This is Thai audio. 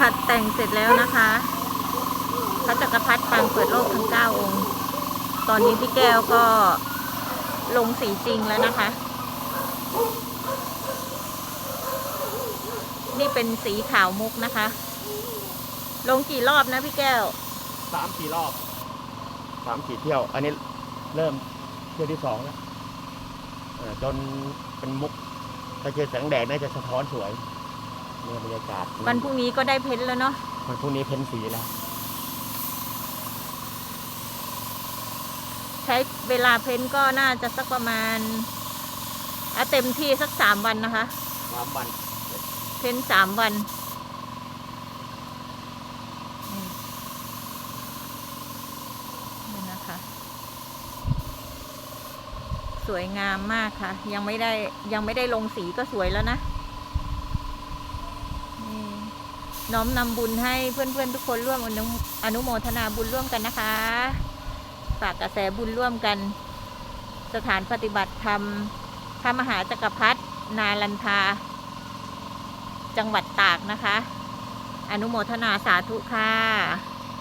ขัดแต่งเสร็จแล้วนะคะพระจักรพรรดิปางเปิดโลกทั้งเก้าองค์ ตอนนี้พี่แก้วก็ลงสีจริงแล้วนะคะ นี่เป็นสีขาวมุกนะคะ ลงกี่รอบนะพี่แก้ว สามสี่รอบสามสี่เที่ยว อันนี้เริ่มเที่ยวที่สองแล้วเอ่อจนเป็นมุกถ้าเจอแสงแดดน่าจะสะท้อนสวย เนี่ยบรรยากาศวันพรุ่งนี้ก็ได้เพ้นท์แล้วเนาะวันพรุ่งนี้เพ้นสีแล้วใช้เวลาเพ้นท์ก็น่าจะสักประมาณอะเต็มที่สักสามวันนะคะ สามวันเพ้นท์สามวัน นี่นี่นะคะ สวยงามมากค่ะ ยังไม่ได้ยังไม่ได้ลงสีก็สวยแล้วนะนี่ น้อมนำบุญให้เพื่อนๆทุกคนร่วมอนุอนุโมทนาบุญร่วมกันนะคะ ฝากกระแสบุญร่วมกัน สถานปฏิบัติธรรมพระมหาจักรพรรดินาลันทา จังหวัดตากนะคะ อนุโมทนาสาธุค่ะ